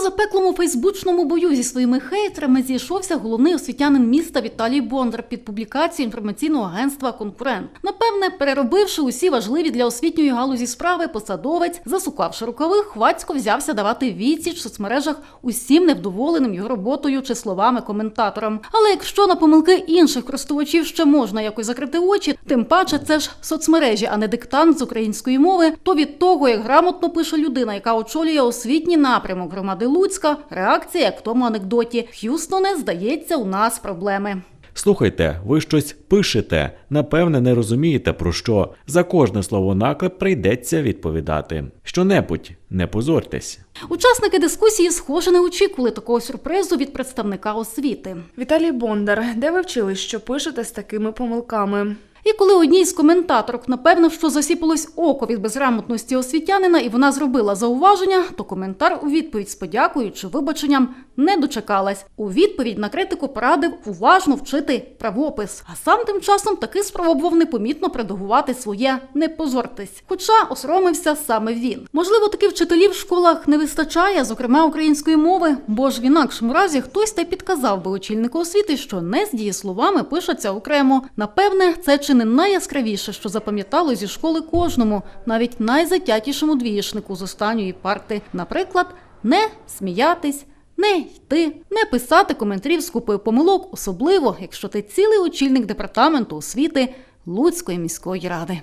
запеклому фейсбучному бою зі своїми хейтерами зійшовся головний освітянин міста Віталій Бондар під публікацією інформаційного агентства Конкурент. Напевне, переробивши усі важливі для освітньої галузі справи, посадовець, засукавши рукави, хвацько взявся давати відсіч в соцмережах усім невдоволеним його роботою чи словами коментаторам. Але якщо на помилки інших користувачів ще можна якось закрити очі, тим паче це ж соцмережі, а не диктант з української мови, то від того, як грамотно пише людина, яка очолює освітній напрямок громади Луцька, реакція як в тому анекдоті Х'юстоне, здається, у нас проблеми. Слухайте, ви щось пишете, напевне, не розумієте про що. За кожне слово наклеп прийдеться відповідати. Щонебудь, не позорьтесь. Учасники дискусії, схоже, не очікували такого сюрпризу від представника освіти. Віталій Бондар, де ви вчились, що пишете з такими помилками? І коли одній з коментаторок напевно, що засіпалось око від безграмотності освітянина, і вона зробила зауваження, то коментар у відповідь з подякою чи вибаченням не дочекалась. У відповідь на критику порадив уважно вчити правопис. А сам тим часом таки спробував непомітно предагувати своє не позортесь. Хоча осоромився саме він. Можливо, таки вчителів в школах не вистачає, зокрема української мови, бо ж в інакшому разі хтось та підказав би очільнику освіти, що не з дієсловами пишеться окремо. Напевне, це чи не найяскравіше, що запам'ятало зі школи кожному, навіть найзатятішому двієшнику з останньої парти. Наприклад, не сміятись. Не йти, не писати коментарів з купою помилок, особливо якщо ти цілий очільник департаменту освіти Луцької міської ради.